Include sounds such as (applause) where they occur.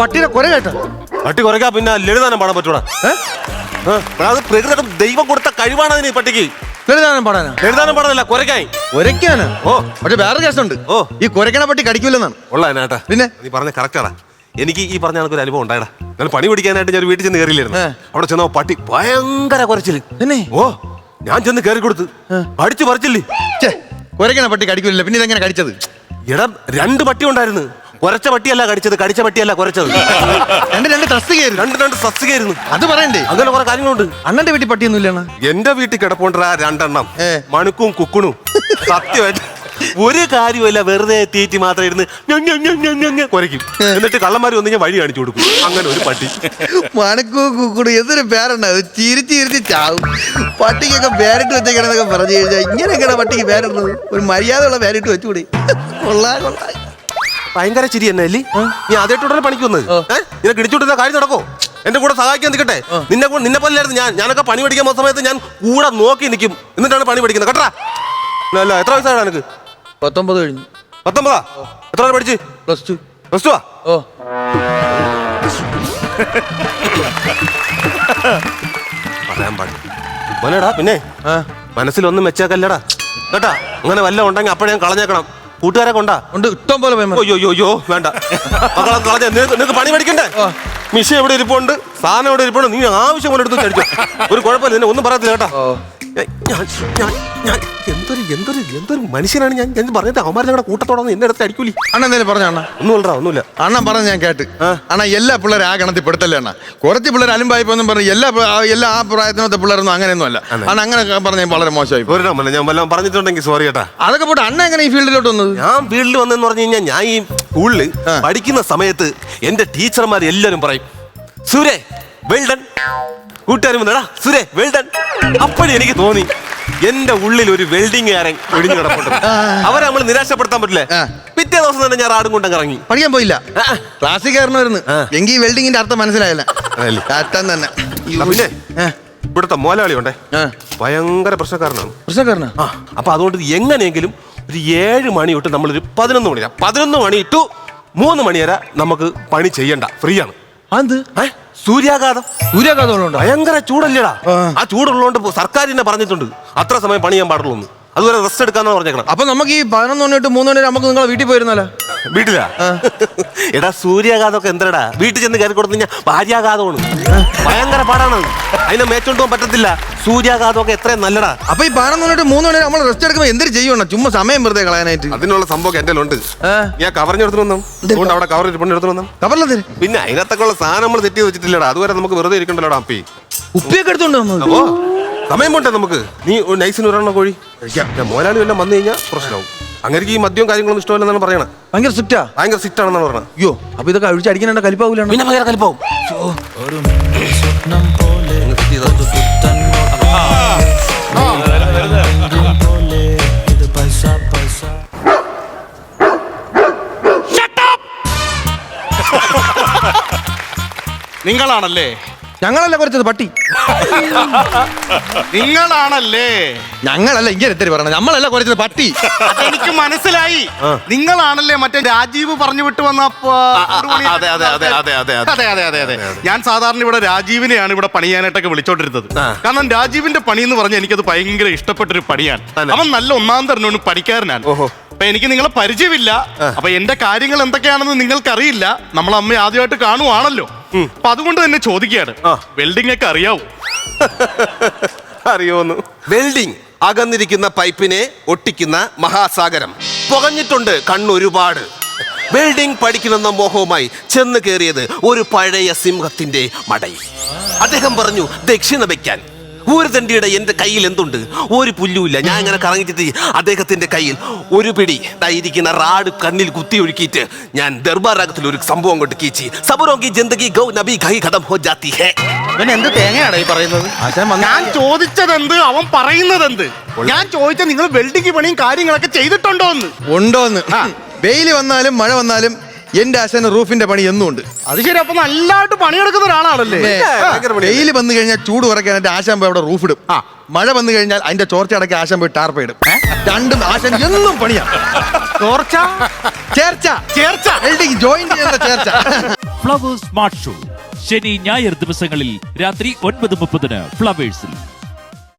പട്ടിയുടെ കുര കേട്ടോ. പട്ടി കുറയ്ക്കാ പിന്നെ ലളിതാനം പാടാൻ പറ്റൂടാ? ആ, അത് പ്രകൃതി ദൈവം കൊടുത്ത കഴിവാണ് അതിന് ഈ പട്ടിക്ക്. ലളിതാനം പാടാനാ? ലളിതാനം പാടാനല്ല കുറയ്ക്കാൻ കുരയ്ക്കാനാ? ഓ. പക്ഷെ വേറെ കേസുണ്ട് ഓ. ഈ കുരയ്ക്കണ പട്ടി കടിക്കില്ലെന്നാണ്. ഉള്ള പിന്നെ? നീ പറഞ്ഞ കറക്റ്റാടാ എനിക്ക് ഈ പറഞ്ഞ ഒരു അനുഭവം ഉണ്ടായടാ. ഞാൻ പണി പിടിക്കാനായിട്ട് ഞാൻ വീട്ടിൽ ചെന്ന് കയറിയില്ലായിരുന്നു. അവിടെ ചെന്നോ പട്ടി ഭയങ്കര കുറച്ചിൽ? ഓ ഞാൻ ചെന്ന് കയറി കൊടുത്ത്. അടിച്ചു പറിച്ചില്ലേ. കുരയ്ക്കണ പട്ടി കടിക്കില്ല പിന്നെ ഇതെങ്ങനെ കടിച്ചത്? എടാ രണ്ട് പട്ടി ഉണ്ടായിരുന്നു. കുരച്ച പട്ടിയല്ല കടിച്ചത് കടിച്ച പട്ടിയല്ല കുരച്ചത് രണ്ട് രണ്ട് തസ്തികയായിരുന്നു. രണ്ട് രണ്ട് തസ്തികയായിരുന്നു. അത് പറയണ്ടേ? അങ്ങനെ കുറെ കാര്യങ്ങളുണ്ട്. അണ്ണന്റെ വീട്ടിൽ പട്ടിയൊന്നും ഇല്ലാണ് എന്റെ വീട്ടിൽ കിടപ്പുണ്ടാ രണ്ടെണ്ണം. മണുക്കും കുക്കണും. സത്യമായിട്ട് ഒരു കാര്യമില്ല വെറുതെ തീറ്റി മാത്രം ഇരുന്ന് കുറയ്ക്കും കുരയ്ക്കും. എന്നിട്ട് കള്ളന്മാർ വന്ന് ഞാൻ വഴി കാണിച്ചു കൊടുക്കും. അങ്ങനെ ഒരു പട്ടി. മണക്കൂ കുക്കുടു എന്തൊരു പേരുണ്ട് അത് ചിരിച്ച് ചിരിച്ച് ചാവും. പട്ടിക്കൊക്കെ പേരിട്ട് വെച്ചേക്കണെന്നൊക്കെ പറഞ്ഞു കഴിഞ്ഞാൽ ഇങ്ങനെയൊക്കെയാണ് പട്ടിക്ക് പേരിടുന്നത്. ഒരു മര്യാദയുള്ള പേരിട്ട് വെച്ചുകൂടി. കൊള്ളാ കൊള്ളാ. ഭയങ്കര ചിരി എന്നെ അല്ലി നീ ആദ്യമായിട്ടുടനെ പണിക്ക് വന്നത്. നിനക്ക് കിടിച്ചുവിട്ടുന്ന കാര്യം നടക്കോ. എന്റെ കൂടെ സഹായിക്കാൻ നിൽക്കട്ടെ. നിന്നെ കൂടെ നിന്നെ പോലെയായിരുന്നു ഞാൻ. ഞാനൊക്കെ പണി പഠിക്കാൻ പോകുന്ന സമയത്ത് ഞാൻ കൂടെ നോക്കി നിൽക്കും. എന്നിട്ടാണ് പണി പഠിക്കുന്നത്. കേട്ടാ അല്ല എത്ര വയസ്സാണ് എനിക്ക് പത്തൊമ്പത് കഴിഞ്ഞു. പത്തൊമ്പതാ? എത്ര വരെ പഠിച്ച്? Plus two. പ്ലസ് ടു ആ? ഓ. പറയാൻ പാടില്ല പിന്നെ? മനസ്സിലൊന്നും മെച്ചാക്കല്ലടാ. കേട്ടാ അങ്ങനെ വല്ല ഉണ്ടെങ്കിൽ അപ്പഴേ ഞാൻ കളഞ്ഞേക്കണം. കൂട്ടുകാരെ കൊണ്ടാ? ഉണ്ട് ഇഷ്ടം പോലെ വേണ്ട. മക്കളെ കളഞ്ഞ നിനക്ക് പണി പഠിക്കണ്ടേ മിഷ എവിടെ ഇരിപ്പുണ്ട്? സാധനം എവിടെ ഇരിപ്പുണ്ട്? നീ ആവശ്യം കൊണ്ടെടുത്ത് ചടിച്ചോ ഒരു കുഴപ്പമില്ല നിന്നെ ഒന്നും പറയത്തില്ല കേട്ടാ. ഞാൻ ഞാൻ- ഞാൻ എന്തൊരു എന്തൊരു എന്തൊരു മനുഷ്യനാണ് ഞാൻ? ഞാൻ പറഞ്ഞിട്ട് അവന്മാരെ ഞങ്ങളുടെ കൂട്ടത്തോടെ എന്റെ അടുത്ത് അടിക്കൂലി. അണ്ണ എന്തേലും പറഞ്ഞ അണ്ണ? ഒന്നുമില്ലടാ ഒന്നുമില്ല. അണ്ണൻ പറഞ്ഞ ഞാൻ കേട്ട്. അണ്ണ എല്ലാ പിള്ളേരും ആ ഗണത്തിൽ പെടുത്തല്ലേ അണ്ണ? കുറച്ച് പിള്ളേർ അലുമ്പായിപ്പോന്നും പറഞ്ഞു എല്ലാ എല്ലാ ആ പ്രായത്തിനകത്തെ പിള്ളേരൊന്നും അങ്ങനെയൊന്നും അല്ല. അണ്ണ അങ്ങനെ പറഞ്ഞ വളരെ മോശമായി ഞാൻ വല്ലതും പറഞ്ഞിട്ടുണ്ടെങ്കിൽ സോറി കേട്ടാ. അതൊക്കെ പോട്ടെ അണ്ണ എങ്ങനെ ഈ ഫീൽഡിലോട്ട് വന്നത്? ഞാൻ ഫീൽഡിൽ വന്നെന്ന് പറഞ്ഞു കഴിഞ്ഞാൽ ഞാൻ ഈ സ്കൂളിൽ പഠിക്കുന്ന സമയത്ത് എന്റെ ടീച്ചർമാർ എല്ലാവരും പറയും സുരേ വെൽഡൺ. കൂട്ടുകാരും വന്നടാ സുരേ വെൽഡൺ. അപ്പോഴും എനിക്ക് തോന്നി എന്റെ ഉള്ളിൽ ഒരു വെൽഡിംഗ് കാരൻ ഒഴിഞ്ഞു കിടപ്പുണ്ട്. അവരെ നമ്മൾ നിരാശപ്പെടുത്താൻ പറ്റില്ല? പിറ്റേ ദിവസം തന്നെ ഞാൻ ആടും കൊണ്ടങ്ങ് ഇറങ്ങി. പഠിക്കാൻ പോയില്ല. ക്ലാസ്സിൽ കയറണമായിരുന്നു. എങ്കിൽ വെൽഡിങ്ങിന്റെ അർത്ഥം മനസ്സിലായല്ല. തന്നെ. പിന്നെ ഇവിടുത്തെ മോലാളി ഉണ്ടേ? ഭയങ്കര പ്രശ്നക്കാരനാണ്. പ്രശ്നക്കാരനാ? അപ്പൊ അതുകൊണ്ട് എങ്ങനെയെങ്കിലും ഒരു ഏഴ് മണി തൊട്ട് നമ്മളൊരു പതിനൊന്ന് മണി പതിനൊന്ന് മണി ടു മൂന്ന് മണി വരെ നമുക്ക് പണി ചെയ്യണ്ട. ഫ്രീ ആണ് അത്? സൂര്യാഘാതം സൂര്യാഘാതം. ഉണ്ടോ ഭയങ്കര ചൂടല്ലേടാ. ആ. ചൂടുള്ളതുകൊണ്ട് സർക്കാർ തന്നെ പറഞ്ഞിട്ടുണ്ട്. അത്ര സമയം പണി ചെയ്യാൻ പാടുള്ളൂ അതുവരെ റെസ്റ്റ് എടുക്കാന്ന് പറഞ്ഞേക്കണം. അപ്പൊ നമുക്ക് ഈ പതിനൊന്ന് മണി തൊട്ട് മൂന്ന് മണി വരെ നമുക്ക് നിങ്ങളെ വീട്ടിൽ പോയിരുന്നല്ലോ വീട്ടിലാ? എടാ സൂര്യാഘാതമൊക്കെ എന്തരടാ? വീട്ടിൽ ചെന്ന് കയറി കൊടുത്തു കഴിഞ്ഞാൽ ഭാര്യാഘാതമാണ്. ഭയങ്കര പാടാണ്. അതിനെ മേച്ചോണ്ട് പോകാൻ പറ്റത്തില്ല. സൂര്യാഘാതമൊക്കെ എത്രയും നല്ലടാ. അപ്പൊ ഈ പാടം തന്നിട്ട് മൂന്ന് മണി നമ്മൾ റെസ്റ്റ് എടുക്കുമ്പോൾ എന്തൊരു ചെയ്യണം ചുമ്മാ സമയം വെറുതെ കളയാനായിട്ട്. അതിനുള്ള സംഭവം എന്റെ ഉണ്ട്? ഞാൻ കവറിഞ്ഞെടുത്തു വന്നു. അതുകൊണ്ട് അവിടെ കവർ എടുത്തു വന്നു. കവറിലെ പിന്നെ അതിനകത്തൊക്കെ ഉള്ള സാധനം നമ്മൾ തെറ്റി വെച്ചിട്ടില്ലടാ. അതുവരെ നമുക്ക് വെറുതെ ഇരിക്കണ്ടല്ലോടാ അപ്പി. ഉപ്പിയൊക്കെ എടുത്തോണ്ട് ഓ സമയം പോട്ടെ നമുക്ക്. നീ ഒരു നൈസിന് ഒരെണ്ണം കോഴി ഞാൻ മോലാളി എല്ലാം വന്നു കഴിഞ്ഞാൽ പ്രശ്നമാവും. അങ്ങനെ ഈ മദ്യവും കാര്യങ്ങളൊന്നും ഇഷ്ടമല്ലെന്നാണ് പറയണത് ഭയങ്കര സ്ട്രിക്റ്റാ ഭയങ്കര സിറ്റ് ആണെന്നാണ് പറയണത് അയ്യോ അപ്പൊ ഇതൊക്കെ അഴിച്ചടിക്കാനുള്ള കലിപ്പാവൂലാണ്? പിന്നെ ഭയങ്കര കലിപ്പാവും. നിങ്ങളാണല്ലേ? ഞങ്ങളല്ല കുറച്ചത് പട്ടി. നിങ്ങളാണല്ലേ? ഞങ്ങളല്ല ഇങ്ങനെ എത്തിരി പറഞ്ഞത് നമ്മളല്ല കുറച്ചത് പട്ടി. എനിക്ക് മനസ്സിലായി. നിങ്ങളാണല്ലേ മറ്റേ രാജീവ് പറഞ്ഞു വിട്ടു വന്ന അതെ, അതെ, അതെ, അതെ, അതെ, അതെ. അതെ അതെ. അതെ ഞാൻ സാധാരണ ഇവിടെ രാജീവിനെയാണ് ഇവിടെ പണിയാനായിട്ടൊക്കെ വിളിച്ചോണ്ടിരുന്നത്. കാരണം രാജീവിന്റെ പണി എന്ന് പറഞ്ഞാൽ എനിക്കത് ഭയങ്കര ഇഷ്ടപ്പെട്ടൊരു പണിയാണ്. അവൻ നല്ല ഒന്നാം തരണോണ്ട് പഠിക്കാരനാണ് ഓഹോ. അപ്പൊ എനിക്ക് നിങ്ങളെ പരിചയമില്ല. അപ്പൊ എന്റെ കാര്യങ്ങൾ എന്തൊക്കെയാണെന്ന് നിങ്ങൾക്കറിയില്ല. നമ്മൾ അമ്മ ആദ്യമായിട്ട് കാണുവാണല്ലോ. അപ്പൊ അതുകൊണ്ട് തന്നെ ചോദിക്കുകയാണ് ആ. വെൽഡിംഗ് ഒക്കെ അറിയാവൂ? (laughs) അറിയോന്ന്. വെൽഡിംഗ് അകന്നിരിക്കുന്ന പൈപ്പിനെ ഒട്ടിക്കുന്ന മഹാസാഗരം. പുകഞ്ഞിട്ടുണ്ട് കണ്ണൊരുപാട്. വെൽഡിംഗ് പഠിക്കണമെന്ന മോഹവുമായി ചെന്ന് കയറിയത് ഒരു പഴയ സിംഹത്തിന്റെ മടയിൽ. അദ്ദേഹം പറഞ്ഞു ദക്ഷിണ വയ്ക്കാൻ. ഒരു തണ്ടിയുടെ എന്റെ കയ്യിൽ എന്തുണ്ട്? ഒരു പുല്ലുമില്ല. ഞാൻ ഇങ്ങനെ കറങ്ങിച്ചിട്ട് അദ്ദേഹത്തിന്റെ കയ്യിൽ ഒരു പിടി ഇരിക്കുന്ന റാഡ് കണ്ണിൽ കുത്തി ഒഴുക്കിയിട്ട് ഞാൻ ദർബാരാഗത്തിൽ ഒരു സംഭവം കൊണ്ട് കീച്ചി. സബുറോങ്കി ജന്തകി ഗൗ നബി ഖൈ ഖതം ഹോ ജാത്തി ഹേ. പിന്നെ എന്ത് തേങ്ങയാണ് ഈ പറയുന്നത്? ഞാൻ ചോദിച്ചതെന്ത് അവൻ പറയുന്നതെന്ത്? ഞാൻ ചോദിച്ച നിങ്ങൾ വെൽഡിംഗ് പണിയും കാര്യങ്ങളൊക്കെ ചെയ്തിട്ടുണ്ടോ എന്ന് ഉണ്ടോന്ന് വെയിൽ വന്നാലും മഴ വന്നാലും എന്റെ ആശാന് റൂഫിന്റെ പണി എന്നും ഉണ്ട് അത് ശരി അപ്പൊ നല്ലതായിട്ട് പണിയെടുക്കുന്ന ഒരാളാണല്ലേ? വെയിൽ വന്നു കഴിഞ്ഞാൽ ചൂട് കുറയ്ക്കാൻ എന്റെ ആശാൻ പോയി അവിടെ റൂഫ് ഇടും ആ. മഴ വന്നു കഴിഞ്ഞാൽ അതിന്റെ ചോർച്ച അടക്കി ആശാൻ പോയി ടാർപ്പ് ഇടും. രണ്ടും ആശാൻ എന്നും പണിയാ. ചോർച്ച? ചേർച്ച. ചേർച്ച? ജോയിൻ ചെയ്യുന്ന ചേർച്ച. ഫ്ലവേഴ്സ് സ്മാർട്ട് ഷോ ശനി ഞായർ ദിവസങ്ങളിൽ രാത്രി ഒൻപത് മുപ്പതിന് ഫ്ലവേഴ്സിൽ